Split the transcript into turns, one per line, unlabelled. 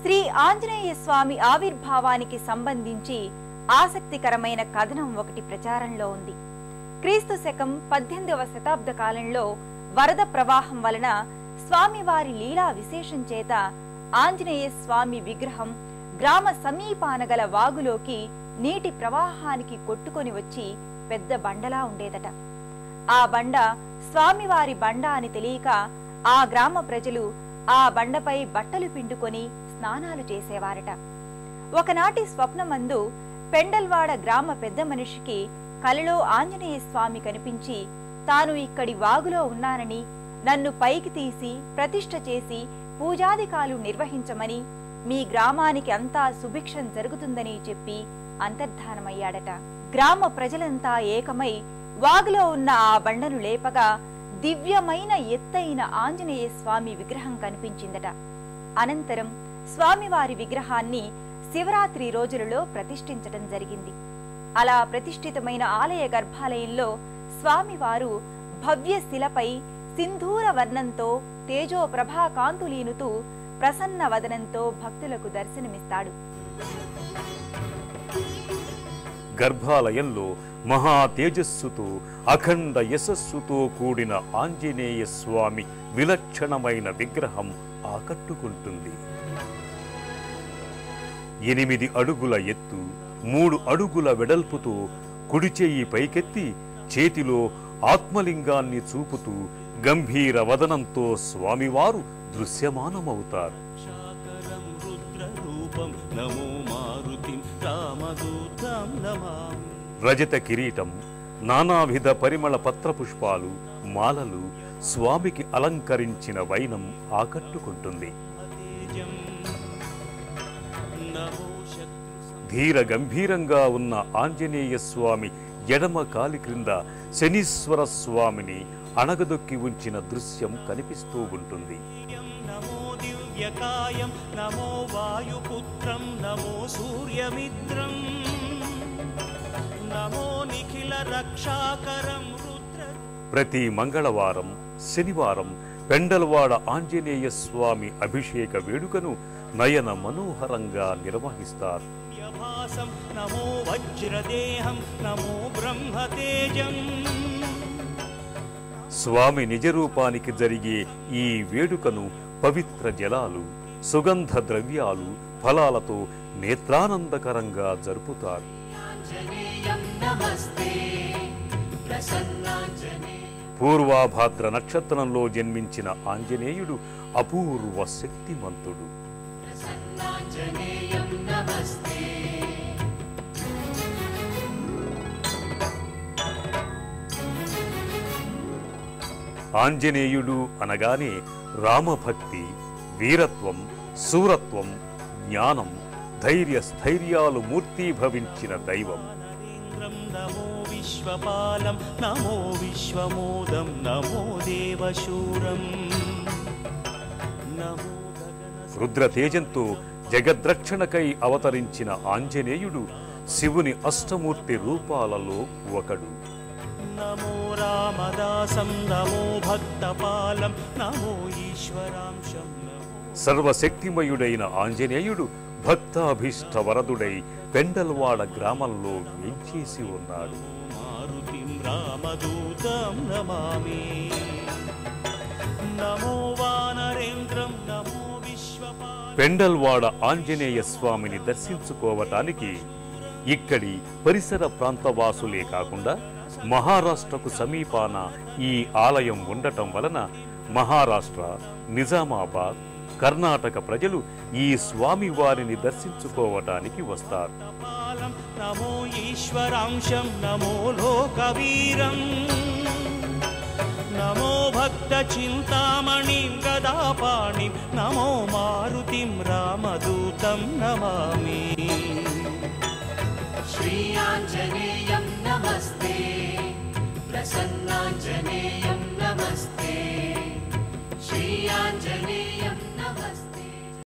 శ్రీ ఆంజనేయ స్వామి ఆవిర్భావానికి సంబంధించి ఆసక్తికరమైన కథనం ఒకటి ప్రచారంలో ఉంది. క్రీస్తు శకం పద్దెనిమిదవ శతాబ్ద కాలంలో వరద ప్రవాహం వలన స్వామివారి లీలా విశేషం చేత ఆంజనేయ స్వామి విగ్రహం గ్రామ సమీపాన గల వాగులోకి నీటి ప్రవాహానికి కొట్టుకొని వచ్చి పెద్ద బండలా ఉండేదట. ఆ బండ స్వామివారి బండ అని తెలియక ఆ గ్రామ ప్రజలు ఆ బండపై బట్టలు పిండుకొని స్నానాలు చేసేవారట. ఒకనాటి స్వప్నమందు పెండల్వాడ గ్రామ పెద్ద మనిషికి కలలో ఆంజనేయ స్వామి కనిపించి తాను ఇక్కడి వాగులో ఉన్నానని నన్ను పైకి తీసి ప్రతిష్ఠ చేసి పూజాదికాలు నిర్వహించమని మీ గ్రామానికి అంతా సుభిక్షం జరుగుతుందని చెప్పి అంతర్ధానమయ్యాడట. గ్రామ ప్రజలంతా ఏకమై వాగులో ఉన్న ఆ బండను లేపగా దివ్యమైన ఎత్తైన ఆంజనేయ స్వామి విగ్రహం కనిపించిందట. అనంతరం స్వామివారి విగ్రహాన్ని శివరాత్రి రోజులలో ప్రతిష్ఠించటం జరిగింది. అలా ప్రతిష్ఠితమైన ఆలయ గర్భాలయంలో స్వామివారు భవ్య శిలపై సింధూర వర్ణంతో తేజో ప్రభాకాంతులీనుతూ ప్రసన్న వదనంతో భక్తులకు దర్శనమిస్తాడు.
గర్భాలయంలో మహా తేజస్సుతో అఖండ యశస్సుతో కూడిన ఆంజనేయ స్వామి విలక్షణమైన విగ్రహం ఆకట్టుకుంటుంది. ఎనిమిది అడుగుల ఎత్తు మూడు అడుగుల వెడల్పుతో కుడిచేయి పైకెత్తి చేతిలో ఆత్మలింగాన్ని చూపుతూ గంభీర వదనంతో స్వామివారు దృశ్యమానమవుతారు.
నమో మారుతి రామదూతం నమామి
రజత కిరీటం నానావిధ పరిమళ పత్రపుష్పాలు మాలలు స్వామికి అలంకరించిన వైనం ఆకట్టుకుంటుంది. ధీర గంభీరంగా ఉన్న ఆంజనేయ స్వామి ఎడమ కాలి క్రింద శనీశ్వర స్వామిని అణగదొక్కి ఉంచిన దృశ్యం కనిపిస్తూ ఉంటుంది.
నమో వాయుపుత్రం నమో సూర్యమిత్రం. నమో నిఖిల రక్షాకరం రుద్ర.
ప్రతి మంగళవారం శనివారం పెండల్వాడ ఆంజనేయ స్వామి అభిషేక వేడుకను నయన మనోహరంగా నిర్వహిస్తారు.
నమో వజ్రదేహం నమో బ్రహ్మతేజం.
స్వామి నిజరూపానికి జరిగే ఈ వేడుకను పవిత్ర జలాలు సుగంధ ద్రవ్యాలు ఫలాలతో నేత్రానందకరంగా జరుపుతారు. పూర్వాభాద్ర నక్షత్రంలో జన్మించిన ఆంజనేయుడు అపూర్వ శక్తిమంతుడు ఆంజనేయుడు అనగానే రామభక్తి వీరత్వం శూరత్వం జ్ఞానం ధైర్య స్థైర్యాలు మూర్తీభవించిన దైవం.
నరేంద్రం నమో విశ్వపాలం నమో విశ్వమోదం నమో దేవశూరం.
రుద్ర తేజంతో జగద్రక్షణకై అవతరించిన ఆంజనేయుడు శివుని అష్టమూర్తి రూపాలలో ఒకడు.
నమో రామదాసం నమో భక్తపాలం నమో ఈశ్వరాంశం
సర్వశక్తిమయుడైన ఆంజనేయుడు భక్తాభీష్ట వరదుడై పెండల్వాడ గ్రామంలో వేంచేసి ఉన్నాడు.
మారుతిం రామదూతం నమామి. నమో వానరేంద్రం నమో విశ్వపాల
పెండల్వాడ ఆంజనేయ స్వామిని దర్శించుకోవటానికి ఇక్కడి పరిసర ప్రాంతవాసులే కాకుండా మహారాష్ట్రకు సమీపాన ఈ ఆలయం ఉండటం వలన మహారాష్ట్ర నిజామాబాద్ కర్ణాటక ప్రజలు ఈ స్వామి వారిని దర్శించుకోవటానికి వస్తారు.
నమో ఈశ్వరాంశం నమో లోకవీరం. నమో భక్త చింతామణి గదాపాణి నమో మారుతిం రామదూతం నమామి.
శ్రీ ఆంజనేయం నమ